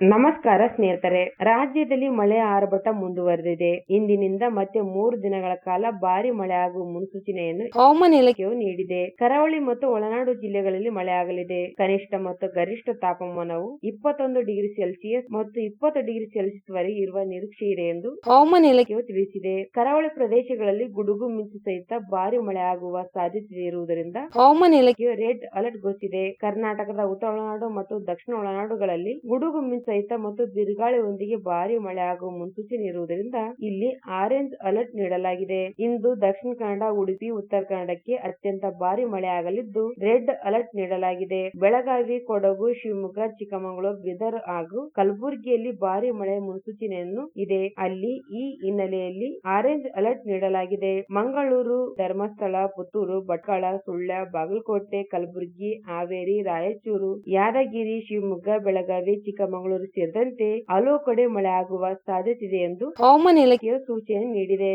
ನಮಸ್ಕಾರ ಸ್ನೇಹಿತರೆ. ರಾಜ್ಯದಲ್ಲಿ ಮಳೆ ಆರ್ಭಟ ಮುಂದುವರೆದಿದೆ. ಇಂದಿನಿಂದ ಮತ್ತೆ ಮೂರು ದಿನಗಳ ಕಾಲ ಭಾರಿ ಮಳೆ ಆಗುವ ಮುನ್ಸೂಚನೆಯನ್ನು ಹವಾಮಾನ ಇಲಾಖೆಯು ನೀಡಿದೆ. ಕರಾವಳಿ ಮತ್ತು ಒಳನಾಡು ಜಿಲ್ಲೆಗಳಲ್ಲಿ ಮಳೆಯಾಗಲಿದೆ ಕನಿಷ್ಠ ಮತ್ತು ಗರಿಷ್ಠ ತಾಪಮಾನವು ಇಪ್ಪತ್ತೊಂದು ಡಿಗ್ರಿ ಸೆಲ್ಸಿಯಸ್ ಮತ್ತು ಇಪ್ಪತ್ತು ಡಿಗ್ರಿ ಸೆಲ್ಸಿಯಸ್ ವರೆಗೆ ಇರುವ ನಿರೀಕ್ಷೆ ಇದೆ ಎಂದು ಹವಾಮಾನ ಇಲಾಖೆಯು ತಿಳಿಸಿದೆ. ಕರಾವಳಿ ಪ್ರದೇಶಗಳಲ್ಲಿ ಗುಡುಗು, ಮಿಂಚು ಸಹಿತ ಭಾರಿ ಮಳೆ ಆಗುವ ಸಾಧ್ಯತೆ ಇರುವುದರಿಂದ ಹವಾಮಾನ ಇಲಾಖೆಯು ರೆಡ್ ಅಲರ್ಟ್ ಘೋಷಿಸಿದೆ. ಕರ್ನಾಟಕದ ಉತ್ತರ ಒಳನಾಡು ಮತ್ತು ದಕ್ಷಿಣ ಒಳನಾಡುಗಳಲ್ಲಿ ಗುಡುಗು, ಮಿಂಚು ಸಹಿತ ಮತ್ತು ಬಿರುಗಾಳಿಯೊಂದಿಗೆ ಭಾರಿ ಮಳೆ ಆಗುವ ಮುನ್ಸೂಚನೆ ಇರುವುದರಿಂದ ಇಲ್ಲಿ ಆರೆಂಜ್ ಅಲರ್ಟ್ ನೀಡಲಾಗಿದೆ. ಇಂದು ದಕ್ಷಿಣ ಕನ್ನಡ, ಉಡುಪಿ, ಉತ್ತರ ಕನ್ನಡಕ್ಕೆ ಅತ್ಯಂತ ಭಾರಿ ಮಳೆ ಆಗಲಿದ್ದು ರೆಡ್ ಅಲರ್ಟ್ ನೀಡಲಾಗಿದೆ. ಬೆಳಗಾವಿ, ಕೊಡಗು, ಶಿವಮೊಗ್ಗ, ಚಿಕ್ಕಮಗಳೂರು, ಬೀದರ್ ಹಾಗೂ ಕಲಬುರಗಿಯಲ್ಲಿ ಭಾರಿ ಮಳೆ ಮುನ್ಸೂಚನೆಯನ್ನು ಇದೆ. ಅಲ್ಲಿ ಈ ಹಿನ್ನೆಲೆಯಲ್ಲಿ ಆರೆಂಜ್ ಅಲರ್ಟ್ ನೀಡಲಾಗಿದೆ. ಮಂಗಳೂರು, ಧರ್ಮಸ್ಥಳ, ಪುತ್ತೂರು, ಭಟ್ಕಳ, ಸುಳ್ಯ, ಬಾಗಲಕೋಟೆ, ಕಲಬುರಗಿ, ಹಾವೇರಿ, ರಾಯಚೂರು, ಯಾದಗಿರಿ, ಶಿವಮೊಗ್ಗ, ಬೆಳಗಾವಿ, ಚಿಕ್ಕಮಗಳೂರು ಸೇರಿದಂತೆ ಹಲವು ಕಡೆ ಮಳೆ ಆಗುವ ಸಾಧ್ಯತೆ ಇದೆ ಎಂದು ಹವಾಮಾನ ಇಲಾಖೆಯು ಸೂಚನೆ ನೀಡಿದೆ.